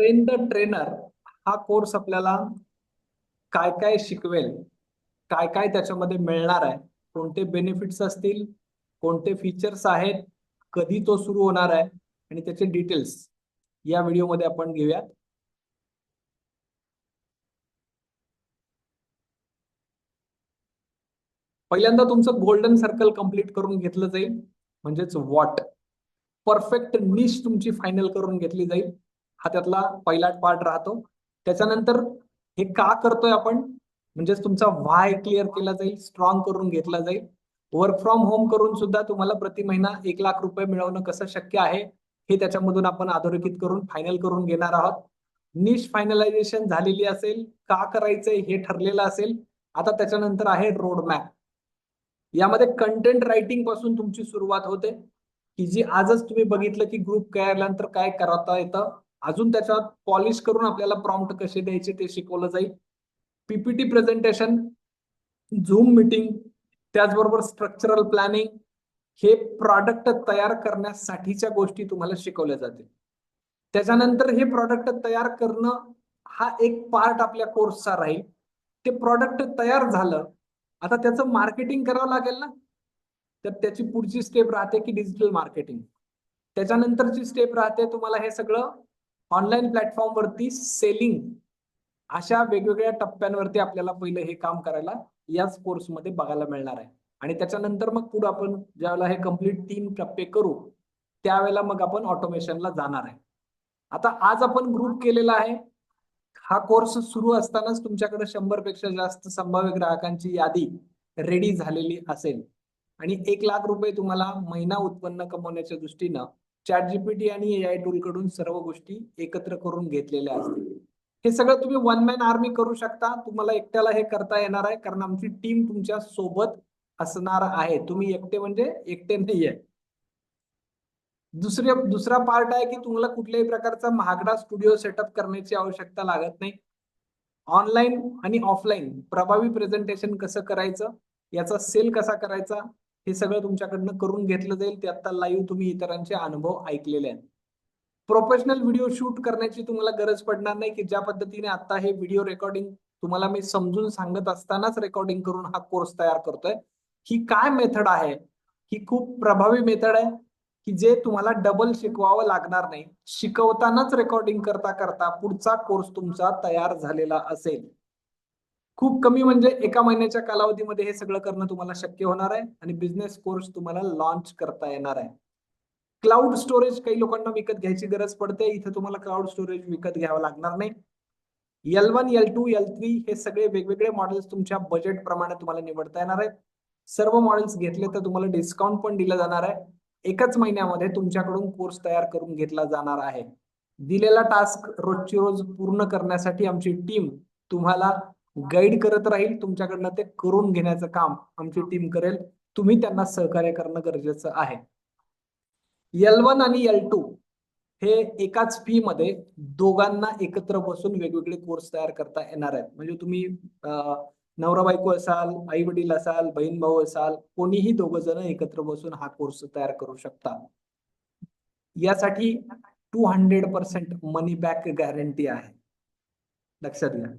Train the trainer हा course आपल्याला काय काय शिकवेल काय काय त्याच्यामध्ये मिळणार आहे कोणते बेनिफिट्स असतील कोणते फीचर्स आहेत कधी तो सुरू होणार आहे आणि त्याचे डिटेल्स या व्हिडिओमध्ये आपण घेऊयात. पहिल्यांदा तुमचं गोल्डन सर्कल कंप्लीट करून घेतलं जाईल म्हणजेच वॉट परफेक्ट निश तुमची फायनल करून घेतली जाईल. हा त्यातला पहिला पार्ट राहतो. त्याच्यानंतर हे का करतोय आपण? म्हणजेच तुमचा व्हाय क्लिअर केला जाईल स्ट्रॉंग करून घेतला जाईल. वर्क फ्रॉम होम करून सुद्धा तुम्हाला प्रति महिना एक लाख रुपये मिळवणं कसं शक्य आहे हे त्याच्यामधून आपण अधोरेखित करून फायनल करून घेणार आहोत. निश फायनलायझेशन झालेली असेल का करायचंय हे ठरलेलं असेल आता त्याच्यानंतर आहे रोड मॅप यामध्ये कंटेंट रायटिंगपासून तुमची सुरुवात होते. की जी आजच तुम्ही बघितलं की ग्रुप केल्यानंतर काय करता येतं अजून त्याच्यात पॉलिश करून आपल्याला प्रॉम्प्ट कसे द्यायचे ते शिकवलं जाईल. पीपीटी प्रेझेंटेशन झूम मिटिंग त्याचबरोबर स्ट्रक्चरल प्लॅनिंग हे प्रॉडक्ट तयार करण्यासाठीच्या गोष्टी तुम्हाला शिकवल्या जातील. त्याच्यानंतर हे प्रॉडक्ट तयार करणं हा एक पार्ट आपल्या कोर्सचा राहील. ते प्रॉडक्ट तयार झालं आता त्याचं मार्केटिंग करावं लागेल ना? तर त्याची पुढची स्टेप राहते की डिजिटल मार्केटिंग त्याच्यानंतरची स्टेप राहते तुम्हाला हे सगळं ऑनलाईन प्लॅटफॉर्मवरती सेलिंग अशा वेगवेगळ्या टप्प्यांवरती आपल्याला पहिलं हे काम करायला याच कोर्समध्ये बघायला मिळणार आहे. आणि त्याच्यानंतर मग पुढे आपण ज्यावेळेला हे कंप्लीट तीन टप्पे करू त्यावेळेला मग आपण ऑटोमेशनला जाणार आहे. आता आज आपण ग्रुप केलेला आहे. हा कोर्स सुरू असतानाच तुमच्याकडे शंभरपेक्षा जास्त संभाव्य ग्राहकांची यादी रेडी झालेली असेल. आणि एक लाख रुपये तुम्हाला महिना उत्पन्न कमवण्याच्या दृष्टीनं चॅट जीपीटी आणि ए आय टूल कडून सर्व गोष्टी एकत्र करून घेतलेल्या असतील. हे सगळं तुम्ही वन मॅन आर्मी करू शकता. तुम्हाला एकट्याला हे करता येणार आहे कारण आमची टीम तुमच्यासोबत असणार आहे. तुम्ही एकटे म्हणजे एकटे नाही आहे दुसरे दुसरा पार्ट आहे की तुम्हाला कुठल्याही प्रकारचा महागडा स्टुडिओ सेटअप करण्याची आवश्यकता लागत नाही. ऑनलाईन आणि ऑफलाईन प्रभावी प्रेझेंटेशन कसं करायचं? याचा सेल कसा करायचा? हे सगळं तुमच्याकडनं करून घेतलं जाईल. ते आता लाईव्ह तुम्ही इतरांचे अनुभव ऐकलेले आहेत. प्रोफेशनल व्हिडिओ शूट करण्याची तुम्हाला गरज पडणार नाही की ज्या पद्धतीने आता हे व्हिडिओ रेकॉर्डिंग तुम्हाला मी समजून सांगत असतानाच रेकॉर्डिंग करून हा कोर्स तयार करतोय. ही काय मेथड आहे? ही खूप प्रभावी मेथड आहे की जे तुम्हाला डबल शिकवावं लागणार नाही. शिकवतानाच रेकॉर्डिंग करता करता पुढचा कोर्स तुमचा तयार झालेला असेल. खूप कमी म्हणजे एका महिन्याच्या कालावधीमध्ये हे सगळं करणं तुम्हाला शक्य होणार आहे आणि बिझनेस कोर्स तुम्हाला लॉन्च करता येणार आहे. क्लाउड स्टोरेज काही लोकांना विकत घ्यायची गरज पडते इथे तुम्हाला क्लाउड स्टोरेज विकत घ्यावं लागणार नाही. L one L two L three हे सगळे वेगवेगळे मॉडेल्स तुमच्या बजेट प्रमाणे तुम्हाला निवडता येणार आहेत. सर्व मॉडेल्स घेतले तर तुम्हाला डिस्काउंट पण दिलं जाणार आहे. एकच महिन्यामध्ये तुमच्याकडून कोर्स तयार करून घेतला जाणार आहे. दिलेला टास्क रोजची रोज पूर्ण करण्यासाठी आमची टीम तुम्हाला गाईड करत राहील तुमच्याकडनं ते करून घेण्याचं काम आमची टीम करेल. तुम्ही त्यांना सहकार्य करणं गरजेचं आहे. एल वन आणि एल टू हे एकाच फी मध्ये दोघांना एकत्र बसून वेगवेगळे कोर्स तयार करता येणार आहेत. म्हणजे तुम्ही नवरा बायको असाल आई वडील असाल बहीण भाऊ असाल कोणीही दोघ जण एकत्र बसून हा कोर्स तयार करू शकता. यासाठी two hundred percent money back guarantee आहे. लक्षात घ्या.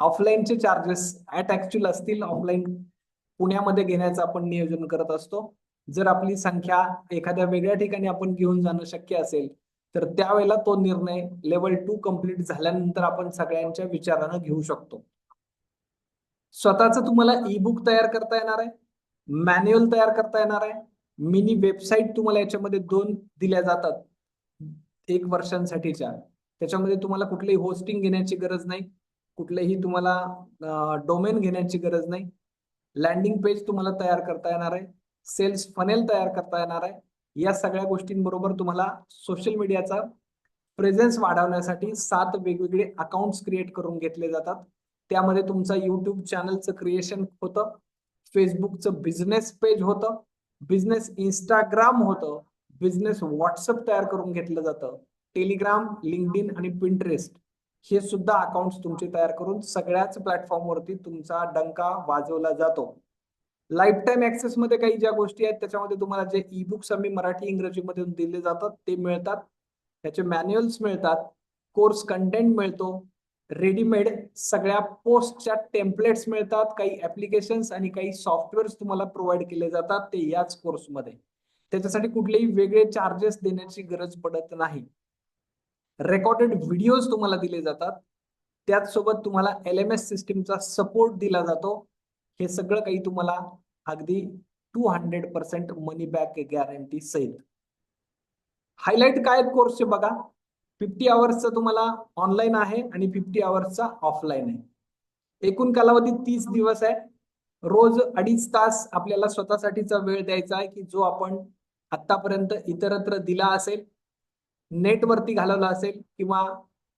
ऑफलाईनचे चार्जेस ऍट ऍक्च्युअल असतील ऑफलाईन पुण्यामध्ये घेण्याचं आपण नियोजन करत असतो. जर आपली संख्या एखाद्या वेगळ्या ठिकाणी आपण घेऊन जाणं शक्य असेल तर त्यावेळेला तो निर्णय लेवल टू कंप्लीट झाल्यानंतर आपण सगळ्यांच्या विचारानं घेऊ शकतो. स्वतःच तुम्हाला ई बुक तयार करता येणार आहे मॅन्युअल तयार करता येणार आहे मिनी वेबसाईट तुम्हाला याच्यामध्ये दोन दिल्या जातात एक वर्षांसाठीच्या. त्याच्यामध्ये तुम्हाला कुठलीही होस्टिंग घेण्याची गरज नाही. कुठलेही तुम्हाला डोमेन घेण्याची गरज नाही. लँडिंग पेज तुम्हाला तयार करता येणार आहे. सेल्स फनेल तयार करता येणार आहे. या सगळ्या गोष्टींबरोबर तुम्हाला सोशल मीडियाचा प्रेझेन्स वाढवण्यासाठी सात वेगवेगळे अकाउंट्स क्रिएट करून घेतले जातात. त्यामध्ये तुमचं युट्यूब चॅनलचं क्रिएशन होतं. फेसबुकचं बिझनेस पेज होतं. बिझनेस इंस्टाग्राम होतं. बिझनेस व्हॉट्सअप तयार करून घेतलं जातं. टेलिग्राम लिंकडिन आणि पिंटरेस्ट हे सुद्धा अकाउंट तुमचे तयार करून सगळ्याच प्लॅटफॉर्मवरती तुमचा डंका वाजवला जातो. लाईफ टाईम ऍक्सेस मध्ये काही ज्या गोष्टी आहेत त्याच्यामध्ये तुम्हाला जे ई बुक्स आम्ही मराठी इंग्रजीमध्ये दिले जातात ते मिळतात. त्याचे मॅन्युअल्स मिळतात कोर्स कंटेंट मिळतो रेडीमेड सगळ्या पोस्टच्या टेम्पलेट्स मिळतात काही ऍप्लिकेशन्स आणि काही सॉफ्टवेअर्स तुम्हाला प्रोव्हाइड केले जातात ते याच कोर्समध्ये त्याच्यासाठी कुठलेही वेगळे चार्जेस देण्याची गरज पडत नाही. रेकॉर्डेड व्हिडिओज तुम्हाला दिले जातात. त्याचसोबत तुम्हाला एल एम एस सिस्टीमचा सपोर्ट दिला जातो. हे सगळं काही तुम्हाला अगदी two hundred percent money back guarantee सहित. हायलाइट काय कोर्सचे बघा. फिफ्टी आवर्सचा तुम्हाला ऑनलाईन आहे आणि फिफ्टी आवर्सचा ऑफलाईन आहे. एकूण कालावधी तीस दिवस आहे. रोज अडीच तास आपल्याला स्वतःसाठीचा वेळ द्यायचा आहे की जो आपण आतापर्यंत इतरत्र दिला असेल. नेटवरती घालवला असेल किंवा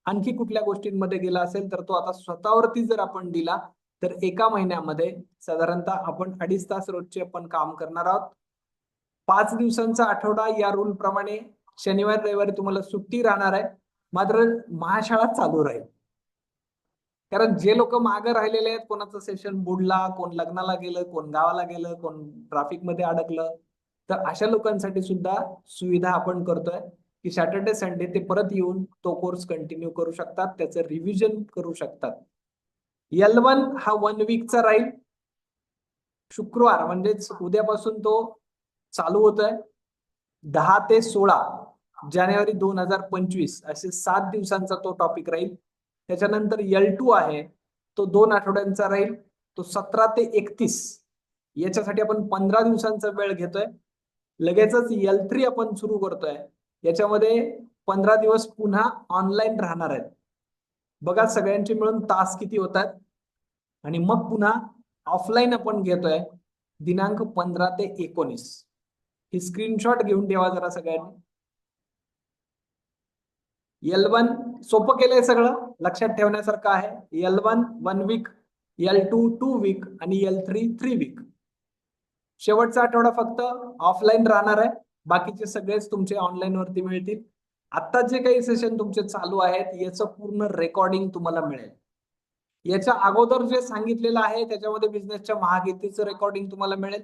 आणखी कुठल्या गोष्टींमध्ये गेला असेल तर तो आता स्वतःवरती जर आपण दिला तर एका महिन्यामध्ये साधारणतः आपण अडीच तास रोजचे आपण काम करणार आहोत. पाच दिवसांचा आठवडा या रूल प्रमाणे शनिवार रविवारी तुम्हाला सुट्टी राहणार आहे. मात्र महाशाळा चालू राहील. कारण जे लोक मागे राहिलेले आहेत कोणाचं सेशन बुडला कोण लग्नाला गेलं कोण गावाला गेलं कोण ट्राफिकमध्ये अडकलं तर अशा लोकांसाठी सुद्धा सुविधा आपण करतोय. की सॅटर्डे संडे ते परत येऊन तो कोर्स कंटिन्यू करू शकतात त्याचं रिव्हिजन करू शकतात. एल वन हा वन वीकचा राहील. शुक्रवार म्हणजेच उद्यापासून तो चालू होत आहे दहा ते सोळा जानेवारी दोन हजार पंचवीस असे सात दिवसांचा तो टॉपिक राहील. त्याच्यानंतर एल टू आहे तो दोन आठवड्यांचा राहील. तो सतरा ते एकतीस याच्यासाठी आपण पंधरा दिवसांचा वेळ घेतोय. लगेचच एल थ्री आपण सुरू करतोय. याच्यामध्ये पंधरा दिवस पुन्हा ऑनलाईन राहणार आहेत. बघा सगळ्यांचे मिळून तास किती होतात. आणि मग पुन्हा ऑफलाईन आपण घेतोय दिनांक पंधरा ते एकोणीस. ही स्क्रीनशॉट घेऊन ठेवा जरा सगळ्यांनी. एल वन सोपं केलंय सगळं. लक्षात ठेवण्यासारखं आहे. L one one week L two two week आणि एल थ्री थ्री वीक शेवटचा आठवडा फक्त ऑफलाईन राहणार आहे. बाकीचे सगळेच तुमचे ऑनलाईन वरती मिळतील. आता जे काही सेशन तुमचे चालू आहेत याचं पूर्ण रेकॉर्डिंग तुम्हाला मिळेल. याच्या अगोदर जे सांगितलेलं आहे त्याच्यामध्ये बिझनेसच्या महागीतीचं रेकॉर्डिंग तुम्हाला मिळेल.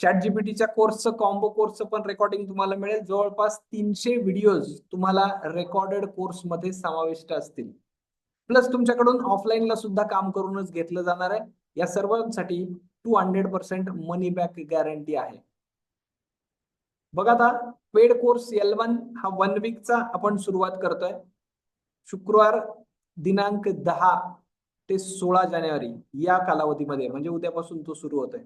चॅट जीपीटीच्या कोर्सचं कॉम्बो कोर्सचं पण रेकॉर्डिंग तुम्हाला मिळेल. जवळपास तीनशे व्हिडिओज तुम्हाला रेकॉर्डेड कोर्समध्ये समाविष्ट असतील. प्लस तुमच्याकडून ऑफलाईनला सुद्धा काम करूनच घेतलं जाणार आहे. या सर्वांसाठी two hundred percent money back guarantee आहे. बघा आता पेड कोर्स एल वन हा वन वीकचा आपण सुरुवात करतोय. शुक्रवार दिनांक दहा ते सोळा जानेवारी या कालावधीमध्ये म्हणजे उद्यापासून तो सुरू होतोय.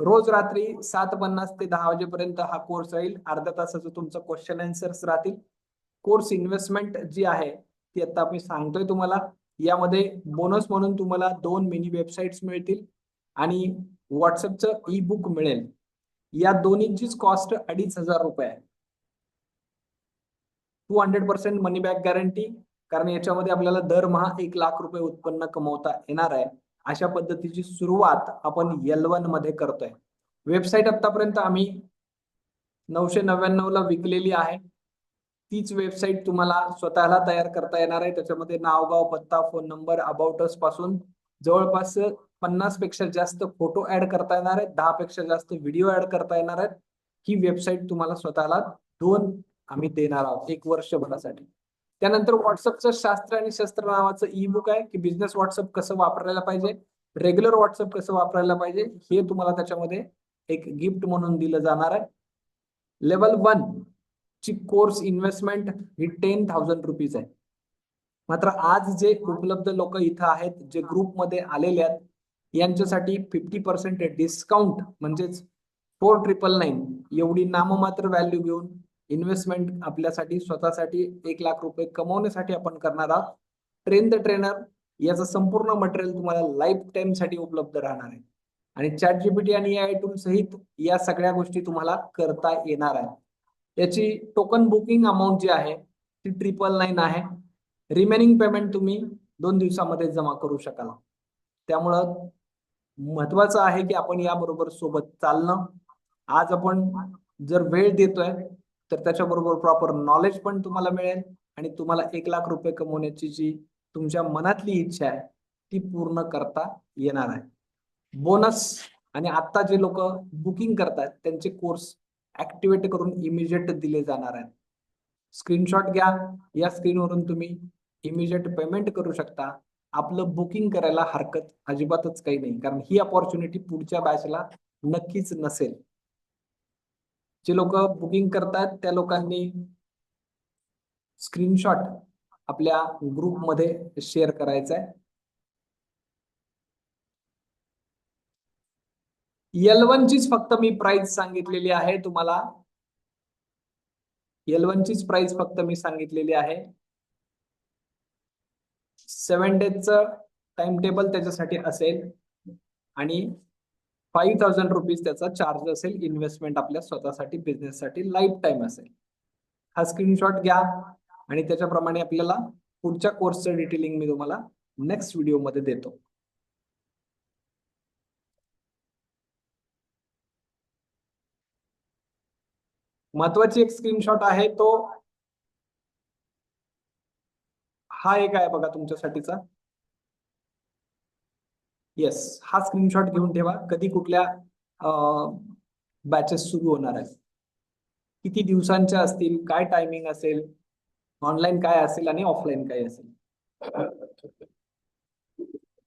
रोज रात्री सात पन्नास ते दहा वाजेपर्यंत हा कोर्स राहील. अर्ध्या तासाचं तुमचं क्वेश्चन आन्सर्स राहतील. कोर्स इन्व्हेस्टमेंट जी आहे ती आता मी सांगतोय तुम्हाला. यामध्ये बोनस म्हणून तुम्हाला दोन मिनी वेबसाईट्स मिळतील आणि व्हॉट्सअपचं ई बुक मिळेल. या दोन्हीचीच कॉस्ट अडीच हजार रुपये आहे. Two hundred percent money back guarantee कारण याच्यामध्ये आपल्याला दरमहा एक लाख रुपये उत्पन्न कमवता येणार आहे. अशा पद्धतीची सुरुवात आपण एल वनमध्ये करतोय. वेबसाईट आतापर्यंत आम्ही नऊशे नव्याण्णव ला विकलेली आहे. तीच वेबसाईट तुम्हाला स्वतःला तयार करता येणार आहे. त्याच्यामध्ये नाव गाव पत्ता फोन नंबर अबाउटसपासून जवळपास पन्नासपेक्षा जास्त फोटो ऍड करता येणार आहेत दहा पेक्षा जास्त व्हिडिओ ऍड करता येणार आहेत. ही वेबसाईट तुम्हाला स्वतःला दोन आम्ही देणार आहोत एक वर्षभरासाठी. त्यानंतर व्हॉट्सअपचं शास्त्र आणि शस्त्र नावाचं ई बुक आहे की बिझनेस व्हॉट्सअप कसं वापरायला पाहिजे रेग्युलर व्हॉट्सअप कसं वापरायला पाहिजे हे तुम्हाला त्याच्यामध्ये एक गिफ्ट म्हणून दिलं जाणार आहे. लेवल वन ची कोर्स इन्व्हेस्टमेंट ही टेन थाउजंड रुपीज आहे. मात्र आज जे उपलब्ध लोक इथं आहेत जे ग्रुपमध्ये आलेले आहेत यांच्यासाठी फिफ्टी पर्सेंट डिस्काउंट म्हणजेच फोर ट्रिपल नाईन एवढी नाममात्र व्हॅल्यू घेऊन इन्व्हेस्टमेंट आपल्यासाठी स्वतःसाठी एक लाख रुपये कमवण्यासाठी आपण करणार आहोत. ट्रेन द ट्रेनर याचं संपूर्ण मटेरियल तुम्हाला लाईफ टाईमसाठी उपलब्ध राहणार आहे. आणि चॅट जीपीटी आणि आय टूल सहित या सगळ्या गोष्टी तुम्हाला करता येणार आहे याची टोकन बुकिंग अमाऊंट जी आहे ती ट्रिपल नाईन आहे. रिमेनिंग पेमेंट तुम्ही दोन दिवसामध्ये जमा करू शकाल. त्यामुळं महत्वाचं आहे की आपण याबरोबर सोबत चालणं. आज आपण जर वेळ देतोय तर त्याच्याबरोबर प्रॉपर नॉलेज पण तुम्हाला मिळेल आणि तुम्हाला एक लाख रुपये कमवण्याची जी तुमच्या मनातली इच्छा आहे ती पूर्ण करता येणार आहे. बोनस आणि आता जे लोक बुकिंग करतात त्यांचे कोर्स ऍक्टिवेट करून इमिजिएट दिले जाणार आहेत. स्क्रीनशॉट घ्या. या स्क्रीनवरून तुम्ही इमिजिएट पेमेंट करू शकता. आपलं बुकिंग करायला हरकत अजिबातच काही नाही. कारण ही अपॉर्च्युनिटी पुढच्या बॅचला नक्कीच नसेल. जे लोक बुकिंग करतात त्या लोकांनी स्क्रीनशॉट आपल्या ग्रुपमध्ये शेअर करायचा आहे एल चीच फक्त मी प्राइस सांगितलेली आहे तुम्हाला. एल चीच प्राइस फक्त मी सांगितलेली आहे. सेवन डेजचं टाइम टेबल त्याच्यासाठी असेल. आणि फाईव्ह थाउजंड रुपीज त्याचा चार्ज असेल इन्व्हेस्टमेंट आपल्या स्वतःसाठी बिझनेससाठी लाईफ टाईम असेल. हा स्क्रीनशॉट घ्या आणि त्याच्याप्रमाणे आपल्याला पुढच्या कोर्सचं डिटेलिंग मी तुम्हाला नेक्स्ट व्हिडिओमध्ये देतो. महत्वाची एक स्क्रीनशॉट आहे तो हा एक आहे बघा तुमच्यासाठीचा. येस हा स्क्रीनशॉट घेऊन ठेवा. कधी कुठल्या बॅचेस सुरू होणार आहेत. किती दिवसांच्या असतील काय टायमिंग असेल ऑनलाईन काय असेल आणि ऑफलाईन काय असेल.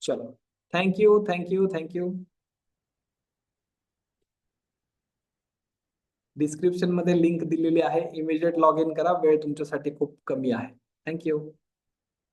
चलो. Thank you thank you thank you डिस्क्रिप्शनमध्ये लिंक दिलेली आहे. इमिजिएट लॉग इन करा. वेळ तुमच्यासाठी खूप कमी आहे. थँक्यू